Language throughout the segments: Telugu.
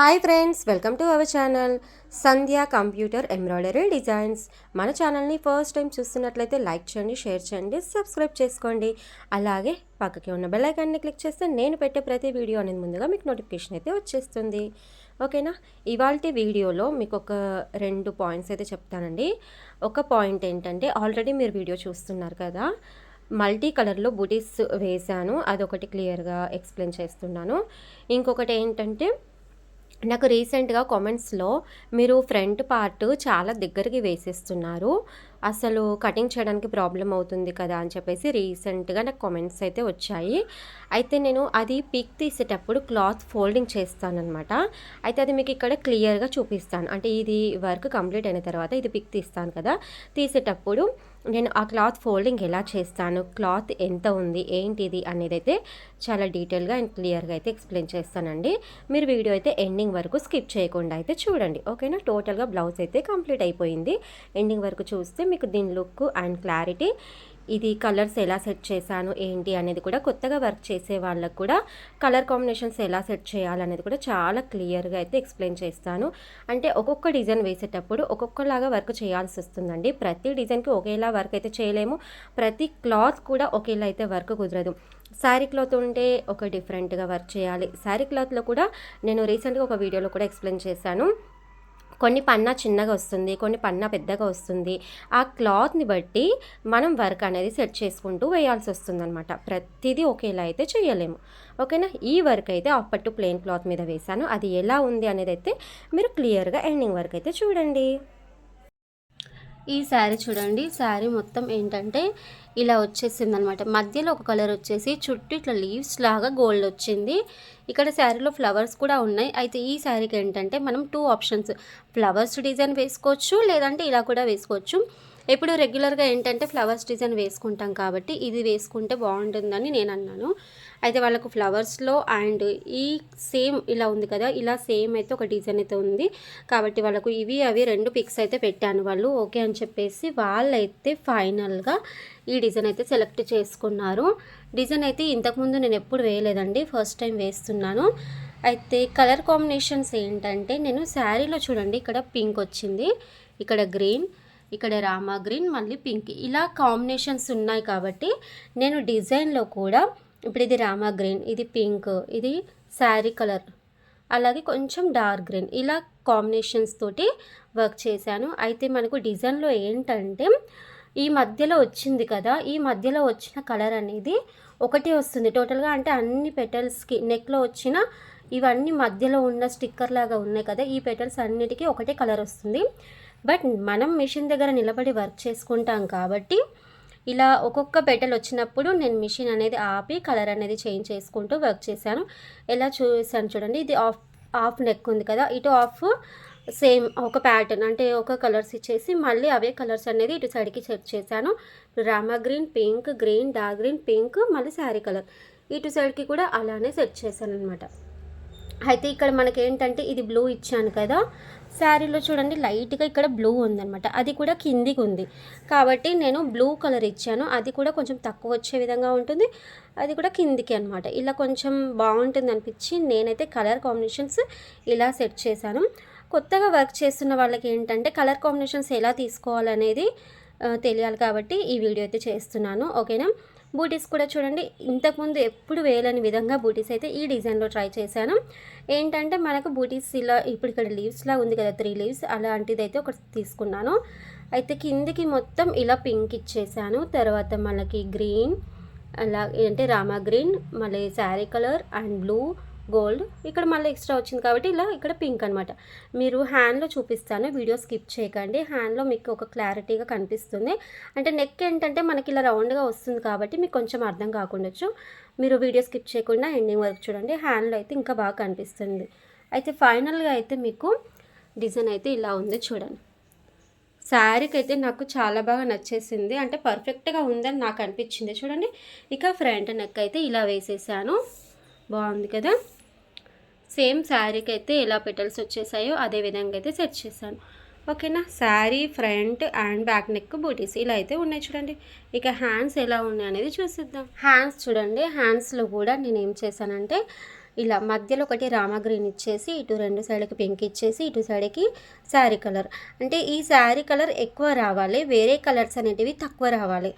Hi friends welcome to our channel Sandhya computer embroidery designs మన ఛానల్ని ఫస్ట్ టైం చూస్తున్నట్లయితే లైక్ చేయండి షేర్ చేయండి సబ్స్క్రైబ్ చేసుకోండి. అలాగే పక్కకి ఉన్న బెల్ ఐకాన్ని క్లిక్ చేస్తే నేను పెట్టే ప్రతి వీడియో అనేది ముందుగా మీకు నోటిఫికేషన్ అయితే వచ్చేస్తుంది. ఓకేనా ఇవాళ వీడియోలో మీకు ఒక రెండు పాయింట్స్ అయితే చెప్తానండి. ఒక పాయింట్ ఏంటంటే ఆల్రెడీ మీరు వీడియో చూస్తున్నారు కదా? మల్టీ కలర్లో బుటీస్ వేశాను అదొకటి క్లియర్గా ఎక్స్ప్లెయిన్ చేస్తున్నాను. ఇంకొకటి ఏంటంటే నాకు రీసెంట్గా కామెంట్స్లో మీరు ఫ్రంట్ పార్ట్ చాలా దగ్గరికి వేసేస్తున్నారు. అసలు కటింగ్ చేయడానికి ప్రాబ్లం అవుతుంది కదా అని చెప్పేసి రీసెంట్గా నాకు కామెంట్స్ అయితే వచ్చాయి. అయితే నేను అది పిక్ తీసేటప్పుడు క్లాత్ ఫోల్డింగ్ చేస్తానమాట అయితే అది మీకు ఇక్కడ క్లియర్గా చూపిస్తాను. అంటే ఇది వర్క్ కంప్లీట్ అయిన తర్వాత ఇది పిక్ తీస్తాను కదా. తీసేటప్పుడు నేను ఆ క్లాత్ ఫోల్డింగ్ ఎలా చేస్తాను? క్లాత్ ఎంత ఉంది? ఏంటిది? అనేది అయితే చాలా డీటెయిల్గా అండ్ క్లియర్గా అయితే ఎక్స్ప్లెయిన్ చేస్తానండి. మీరు వీడియో అయితే ఎండింగ్ వరకు స్కిప్ చేయకుండా అయితే చూడండి. ఓకేనా? టోటల్గా బ్లౌజ్ అయితే కంప్లీట్ అయిపోయింది. ఎండింగ్ వరకు చూస్తే మీకు దీని లుక్ అండ్ క్లారిటీ ఇది కలర్స్ ఎలా సెట్ చేశాను ఏంటి అనేది కూడా కొత్తగా వర్క్ చేసే వాళ్ళకు కూడా కలర్ కాంబినేషన్స్ ఎలా సెట్ చేయాలనేది కూడా చాలా క్లియర్గా అయితే ఎక్స్ప్లెయిన్ చేస్తాను. అంటే ఒక్కొక్క డిజైన్ వేసేటప్పుడు ఒక్కొక్కలాగా వర్క్ చేయాల్సి వస్తుందండి. ప్రతి డిజైన్కి ఒకేలా వర్క్ అయితే చేయలేము. ప్రతి క్లాత్ కూడా ఒకేలా అయితే వర్క్ కుదరదు. శారీ క్లాత్ ఉంటే ఒక డిఫరెంట్గా వర్క్ చేయాలి. శారీ క్లాత్లో కూడా నేను రీసెంట్గా ఒక వీడియోలో కూడా ఎక్స్ప్లెయిన్ చేశాను. కొన్ని పన్నా చిన్నగా వస్తుంది కొన్ని పన్నా పెద్దగా వస్తుంది. ఆ క్లాత్ని బట్టి మనం వర్క్ అనేది సెట్ చేసుకుంటూ వేయాల్సి వస్తుంది అనమాట ప్రతిదీ ఒకేలా అయితే చేయలేము. ఓకేనా? ఈ వర్క్ అయితే అప్పట్టు ప్లెయిన్ క్లాత్ మీద వేశాను. అది ఎలా ఉంది అనేది అయితే మీరు క్లియర్గా ఎండింగ్ వర్క్ అయితే చూడండి. ఈ శారీ చూడండి. శారీ మొత్తం ఏంటంటే ఇలా వచ్చేసింది అనమాట మధ్యలో ఒక కలర్ వచ్చేసి చుట్టూ ఇట్లా లీవ్స్ లాగా గోల్డ్ వచ్చింది. ఇక్కడ శారీలో ఫ్లవర్స్ కూడా ఉన్నాయి. అయితే ఈ శారీకి ఏంటంటే మనం టూ ఆప్షన్స్. ఫ్లవర్స్ డిజైన్ వేసుకోవచ్చు లేదంటే ఇలా కూడా వేసుకోవచ్చు. ఎప్పుడు రెగ్యులర్గా ఏంటంటే ఫ్లవర్స్ డిజైన్ వేసుకుంటాం కాబట్టి ఇది వేసుకుంటే బాగుంటుందని నేను అన్నాను. అయితే వాళ్ళకు ఫ్లవర్స్లో అండ్ ఈ సేమ్ ఇలా ఉంది కదా ఇలా సేమ్ అయితే ఒక డిజైన్ అయితే ఉంది. కాబట్టి వాళ్ళకు ఇవి అవి రెండు పిక్స్ అయితే పెట్టాను వాళ్ళు. ఓకే అని చెప్పేసి వాళ్ళైతే ఫైనల్గా ఈ డిజైన్ అయితే సెలెక్ట్ చేసుకున్నారు. డిజైన్ అయితే ఇంతకుముందు నేను ఎప్పుడు వేయలేదండి ఫస్ట్ టైం వేస్తున్నాను. అయితే కలర్ కాంబినేషన్స్ ఏంటంటే నేను శారీలో చూడండి ఇక్కడ పింక్ వచ్చింది ఇక్కడ గ్రీన్ ఇక్కడ రామా గ్రీన్ మళ్ళీ పింక్. ఇలా కాంబినేషన్స్ ఉన్నాయి కాబట్టి నేను డిజైన్లో కూడా ఇప్పుడు ఇది రామా గ్రీన్ ఇది పింక్ ఇది శారీ కలర్ అలాగే కొంచెం డార్క్ గ్రీన్ ఇలా కాంబినేషన్స్ తోటి వర్క్ చేశాను. అయితే మనకు డిజైన్లో ఏంటంటే ఈ మధ్యలో వచ్చింది కదా ఈ మధ్యలో వచ్చిన కలర్ అనేది ఒకటే వస్తుంది. టోటల్గా అంటే అన్ని పెటల్స్కి నెక్లో వచ్చిన ఇవన్నీ మధ్యలో ఉన్న స్టిక్కర్ లాగా ఉన్నాయి కదా ఈ పెటల్స్ అన్నిటికీ ఒకటే కలర్ వస్తుంది. బట్ మనం మిషన్ దగ్గర నిలబడి వర్క్ చేసుకుంటాం కాబట్టి ఇలా ఒక్కొక్క పెటల్ వచ్చినప్పుడు నేను మిషన్ అనేది ఆపి కలర్ అనేది చేంజ్ చేసుకుంటూ వర్క్ చేశాను. ఎలా చూసాను చూడండి ఇది ఆఫ్ ఆఫ్ నెక్ ఉంది కదా ఇటు ఆఫ్ సేమ్ ఒక ప్యాటర్న్ అంటే ఒక కలర్స్ ఇచ్చేసి మళ్ళీ అవే కలర్స్ అనేది ఇటు సైడ్కి సెట్ చేశాను. Rama green pink green dark green pink మళ్ళీ శారీ కలర్. ఇటు సైడ్కి కూడా అలానే సెట్ చేశాను అనమాట అయితే ఇక్కడ మనకి ఏంటంటే ఇది బ్లూ ఇచ్చాను కదా శారీలో చూడండి లైట్గా ఇక్కడ బ్లూ ఉందనమాట అది కూడా కిందికి ఉంది. కాబట్టి నేను బ్లూ కలర్ ఇచ్చాను. అది కూడా కొంచెం తక్కువ వచ్చే విధంగా ఉంటుంది. అది కూడా కిందికి అనమాట ఇలా కొంచెం బాగుంటుంది అనిపించి నేనైతే కలర్ కాంబినేషన్స్ ఇలా సెట్ చేశాను. కొత్తగా వర్క్ చేస్తున్న వాళ్ళకి ఏంటంటే కలర్ కాంబినేషన్స్ ఎలా తీసుకోవాలనేది తెలియాలి కాబట్టి ఈ వీడియో అయితే చేస్తున్నాను. ఓకేనా? బూటీస్ కూడా చూడండి. ఇంతకుముందు ఎప్పుడు వేయలేని విధంగా బూటీస్ అయితే ఈ డిజైన్లో ట్రై చేశాను. ఏంటంటే మనకు బూటీస్ ఇలా ఇప్పుడు ఇక్కడ లీవ్స్లా ఉంది కదా త్రీ లీవ్స్ అలాంటిది అయితే ఒకటి తీసుకున్నాను. అయితే కిందికి మొత్తం ఇలా పింక్ ఇచ్చేసాను. తర్వాత మనకి గ్రీన్ అలా అంటే రామా గ్రీన్ మళ్ళీ sari colour and blue gold ఇక్కడ మళ్ళీ ఎక్స్ట్రా వచ్చింది కాబట్టి ఇలా ఇక్కడ పింక్ అనమాట మీరు హ్యాండ్లో చూపిస్తాను వీడియో స్కిప్ చేయకండి. హ్యాండ్లో మీకు ఒక క్లారిటీగా కనిపిస్తుంది. అంటే నెక్ ఏంటంటే మనకి ఇలా రౌండ్గా వస్తుంది కాబట్టి మీకు కొంచెం అర్థం కాకుండొచ్చు. మీరు వీడియో స్కిప్ చేయకుండా ఎండింగ్ వరకు చూడండి. హ్యాండ్లో అయితే ఇంకా బాగా కనిపిస్తుంది. అయితే ఫైనల్గా అయితే మీకు డిజైన్ అయితే ఇలా ఉంది చూడండి. శారీకి అయితే నాకు చాలా బాగా నచ్చేసింది. అంటే పర్ఫెక్ట్గా ఉందని నాకు అనిపించింది. చూడండి. ఇక ఫ్రంట్ నెక్ అయితే ఇలా వేసేసాను. బాగుంది కదా? సేమ్ శారీకి అయితే ఎలా పెటల్స్ వచ్చేసాయో అదే విధంగా అయితే సెట్ చేశాను. ఓకేనా? Sari front and back neck బూటీస్ ఇలా అయితే ఉన్నాయి చూడండి. ఇక హ్యాండ్స్ ఎలా ఉన్నాయి అనేది చూసిద్దాం. హ్యాండ్స్ చూడండి. హ్యాండ్స్లో కూడా నేను ఏం చేశానంటే ఇలా మధ్యలో ఒకటి రామా గ్రీన్ ఇచ్చేసి ఇటు రెండు సైడ్కి పింక్ ఇచ్చేసి ఇటు సైడ్కి శారీ కలర్. అంటే ఈ శారీ కలర్ ఎక్కువ రావాలి వేరే కలర్స్ అనేటివి తక్కువ రావాలి.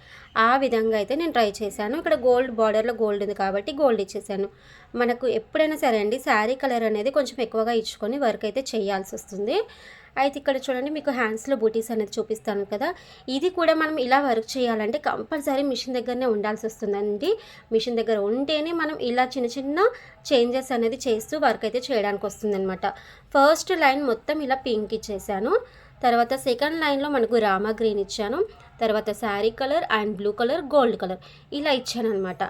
ఆ విధంగా అయితే నేను ట్రై చేశాను. ఇక్కడ గోల్డ్ బార్డర్లో గోల్డ్ ఉంది కాబట్టి గోల్డ్ ఇచ్చేసాను. మనకు ఎప్పుడైనా సరే అండి శారీ కలర్ అనేది కొంచెం ఎక్కువగా ఇచ్చుకొని వర్క్ అయితే చేయాల్సి వస్తుంది. అయితే ఇక్కడ చూడండి మీకు హ్యాండ్స్లో బూటీస్ అనేది చూపిస్తాను కదా. ఇది కూడా మనం ఇలా వర్క్ చేయాలంటే కంపల్సరీ మిషన్ దగ్గరనే ఉండాల్సి వస్తుందండి. మిషన్ దగ్గర ఉంటేనే మనం ఇలా చిన్న చిన్న చేంజెస్ అనేది చేస్తూ వర్క్ అయితే చేయడానికి వస్తుందన్నమాట. ఫస్ట్ లైన్ మొత్తం ఇలా పింక్ ఇచ్చేసాను. తర్వాత సెకండ్ లైన్లో మనకు రామా గ్రీన్ ఇచ్చాను. తర్వాత sari colour and blue colour gold colour ఇలా ఇచ్చాను అనమాట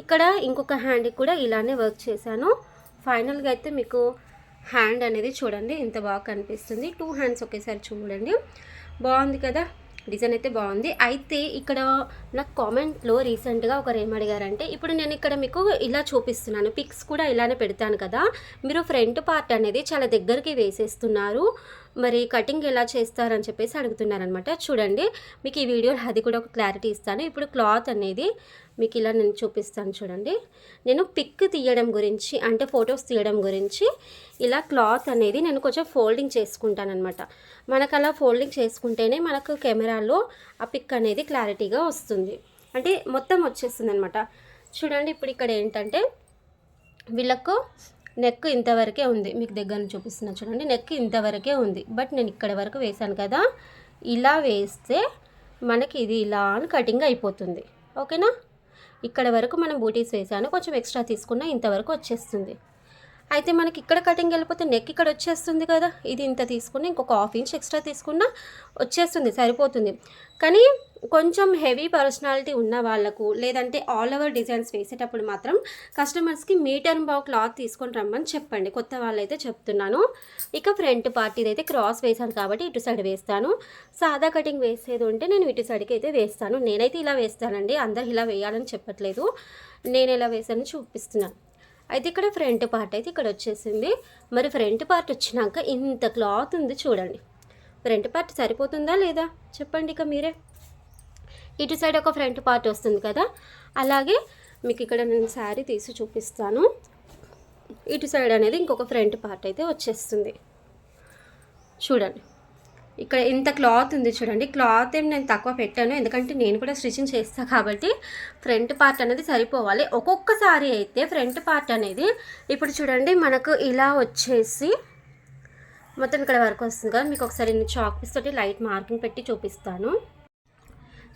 ఇక్కడ ఇంకొక హ్యాండ్కి కూడా ఇలానే వర్క్ చేశాను. ఫైనల్గా అయితే మీకు హ్యాండ్ అనేది చూడండి ఎంత బాగా కనిపిస్తుంది. టూ హ్యాండ్స్ ఒకేసారి చూడండి. బాగుంది కదా? డిజైన్ అయితే బాగుంది. అయితే ఇక్కడ నాకు కామెంట్లో రీసెంట్గా ఒకరు ఏమడిగారంటే ఇప్పుడు నేను ఇక్కడ మీకు ఇలా చూపిస్తున్నాను. పిక్స్ కూడా ఇలానే పెడతాను కదా. మీరు ఫ్రంట్ పార్ట్ అనేది చాలా దగ్గరికి వేసేస్తున్నారు. మరి కటింగ్ ఎలా చేస్తారని చెప్పేసి అడుగుతున్నారనమాట చూడండి మీకు ఈ వీడియోలో అది కూడా ఒక క్లారిటీ ఇస్తాను. ఇప్పుడు క్లాత్ అనేది మీకు ఇలా నేను చూపిస్తాను చూడండి. నేను పిక్ తీయడం గురించి అంటే ఫొటోస్ తీయడం గురించి ఇలా క్లాత్ అనేది నేను కొంచెం ఫోల్డింగ్ చేసుకుంటాను అనమాట మనకు అలా ఫోల్డింగ్ చేసుకుంటేనే మనకు కెమెరాలో ఆ పిక్ అనేది క్లారిటీగా వస్తుంది. అంటే మొత్తం వచ్చేస్తుంది అనమాట చూడండి ఇప్పుడు ఇక్కడ ఏంటంటే వీళ్ళకు నెక్ ఇంతవరకే ఉంది. మీకు దగ్గర నుంచి చూపిస్తున్నా చూడండి. నెక్ ఇంతవరకే ఉంది. బట్ నేను ఇక్కడ వరకు వేశాను కదా. ఇలా వేస్తే మనకి ఇది ఇలా అని కటింగ్ అయిపోతుంది. ఓకేనా? ఇక్కడ వరకు మనం బూటీస్ వేసాను కొంచెం ఎక్స్ట్రా తీసుకున్నా ఇంతవరకు వచ్చేస్తుంది. అయితే మనకి ఇక్కడ కటింగ్ వెళ్ళిపోతే నెక్ ఇక్కడ వచ్చేస్తుంది కదా. ఇది ఇంత తీసుకుని ఇంకొక హాఫ్ ఇంచ్ ఎక్స్ట్రా తీసుకున్నా వచ్చేస్తుంది సరిపోతుంది. కానీ కొంచెం హెవీ పర్సనాలిటీ ఉన్న వాళ్ళకు లేదంటే ఆల్ ఓవర్ డిజైన్స్ వేసేటప్పుడు మాత్రం కస్టమర్స్కి మీటర్ బావు క్లాత్ తీసుకొని రమ్మని చెప్పండి. కొత్త వాళ్ళైతే చెప్తున్నాను. ఇక ఫ్రంట్ పార్ట్ ఇదైతే క్రాస్ వేసాను కాబట్టి ఇటు సైడ్ వేస్తాను. సాదా కటింగ్ వేసేది ఉంటే నేను ఇటు సైడ్కి అయితే వేస్తాను. నేనైతే ఇలా వేస్తానండి. అందరు ఇలా వేయాలని చెప్పట్లేదు. నేను ఎలా వేసానో చూపిస్తున్నాను. అయితే ఇక్కడ ఫ్రంట్ పార్ట్ అయితే ఇక్కడ వచ్చేసింది. మరి ఫ్రంట్ పార్ట్ వచ్చినాక ఇంత క్లాత్ ఉంది చూడండి. ఫ్రంట్ పార్ట్ సరిపోతుందా లేదా? చెప్పండి ఇక మీరే. ఇటు సైడ్ ఒక ఫ్రంట్ పార్ట్ వస్తుంది కదా. అలాగే మీకు ఇక్కడ నేను శారీ తీసి చూపిస్తాను. ఇటు సైడ్ అనేది ఇంకొక ఫ్రంట్ పార్ట్ అయితే వచ్చేస్తుంది. చూడండి. ఇక్కడ ఇంత క్లాత్ ఉంది చూడండి. క్లాత్ ఏం నేను తక్కువ పెట్టాను. ఎందుకంటే నేను కూడా స్టిచ్చింగ్ చేస్తాను కాబట్టి ఫ్రంట్ పార్ట్ అనేది సరిపోవాలి. ఒక్కొక్కసారి అయితే ఫ్రంట్ పార్ట్ అనేది ఇప్పుడు చూడండి మనకు ఇలా వచ్చేసి మొత్తం ఇక్కడ వరకు వస్తుంది కదా. మీకు ఒకసారి నేను చాక్ పీస్ తోటి లైట్ మార్కింగ్ పెట్టి చూపిస్తాను.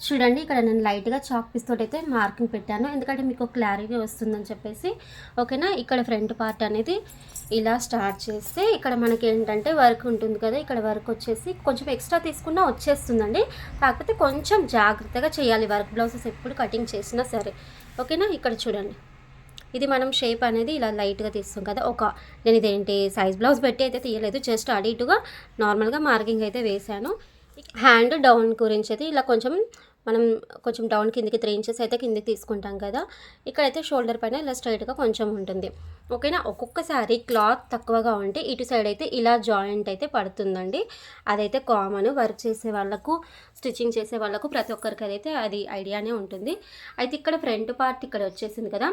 చూడండి ఇక్కడ నేను లైట్గా చాక్ పీస్ తోటి అయితే మార్కింగ్ పెట్టాను. ఎందుకంటే మీకు క్లారిటీ వస్తుందని చెప్పేసి. ఓకేనా? ఇక్కడ ఫ్రంట్ పార్ట్ అనేది ఇలా స్టార్ట్ చేస్తే ఇక్కడ మనకి ఏంటంటే వర్క్ ఉంటుంది కదా ఇక్కడ వర్క్ వచ్చేసి కొంచెం ఎక్స్ట్రా తీసుకున్నా వచ్చేస్తుందండి. కాకపోతే కొంచెం జాగ్రత్తగా చేయాలి. వర్క్ బ్లౌజెస్ ఎప్పుడు కటింగ్ చేసినా సరే. ఓకేనా? ఇక్కడ చూడండి. ఇది మనం షేప్ అనేది ఇలా లైట్గా తీస్తాం కదా. ఒక నేను ఇదేంటి సైజ్ బ్లౌజ్ పెట్టి అయితే తీయలేదు. జస్ట్ అడిటుగా నార్మల్గా మార్కింగ్ అయితే వేశాను. హ్యాండ్ డౌన్ గురించి అయితే ఇలా కొంచెం మనం కొంచెం డౌన్ కిందికి త్రీ ఇంచెస్ అయితే కిందికి తీసుకుంటాం కదా. ఇక్కడైతే షోల్డర్ పైన ఇలా స్ట్రైట్గా కొంచెం ఉంటుంది. ఓకేనా? ఒక్కొక్కసారి క్లాత్ తక్కువగా ఉంటే ఇటు సైడ్ అయితే ఇలా జాయింట్ అయితే పడుతుందండి. అదైతే కామన్ వర్క్ చేసే వాళ్ళకు స్టిచ్చింగ్ చేసే వాళ్ళకు ప్రతి ఒక్కరికి అయితే అది ఐడియానే ఉంటుంది. అయితే ఇక్కడ ఫ్రంట్ పార్ట్ ఇక్కడ వచ్చేసింది కదా.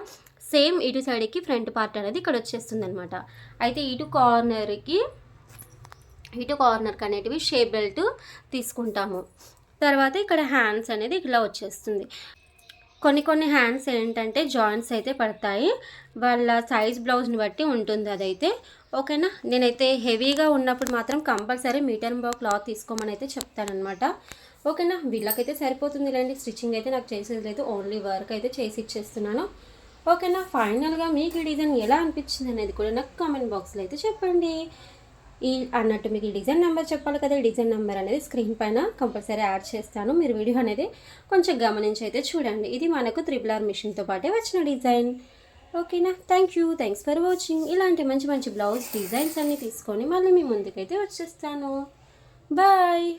సేమ్ ఇటు సైడ్కి ఫ్రంట్ పార్ట్ అనేది ఇక్కడ వచ్చేస్తుంది అనమాట అయితే ఇటు కార్నర్కి ఇటు కార్నర్కి అనేటివి షేప్ బెల్ట్ తీసుకుంటాము. తర్వాత ఇక్కడ హ్యాండ్స్ అనేది ఇలా వచ్చేస్తుంది. కొన్ని కొన్ని హ్యాండ్స్ ఏంటంటే జాయింట్స్ అయితే పడతాయి. వాళ్ళ సైజ్ బ్లౌజ్ని బట్టి ఉంటుంది అదైతే. ఓకేనా? నేనైతే హెవీగా ఉన్నప్పుడు మాత్రం కంపల్సరీ మీటర్ బావ్ క్లాత్ తీసుకోమని అయితే చెప్తానమాట ఓకేనా? వీళ్ళకైతే సరిపోతుంది లేండి. స్టిచ్చింగ్ అయితే నాకు చేసేది లేదు ఓన్లీ వర్క్ అయితే చేసి ఇచ్చేస్తున్నాను. ఓకేనా? ఫైనల్గా మీకు డిజైన్ ఎలా అనిపించింది అనేది కూడా నాకు కామెంట్ బాక్స్లో అయితే చెప్పండి. ఈ అన్నట్టు మీకు డిజైన్ నెంబర్ చెప్పాలి కదా డిజైన్ నెంబర్ అనేది స్క్రీన్ పైన కంపల్సరీ యాడ్ చేస్తాను. మీరు వీడియో అనేది కొంచెం గమనించి అయితే చూడండి. ఇది మనకు త్రిబుల్ ఆర్ మిషన్తో పాటే వచ్చిన డిజైన్. ఓకేనా? Thank you thanks for watching ఇలాంటి మంచి మంచి బ్లౌజ్ డిజైన్స్ అన్నీ తీసుకొని మళ్ళీ మీ ముందుకైతే వచ్చేస్తాను. బాయ్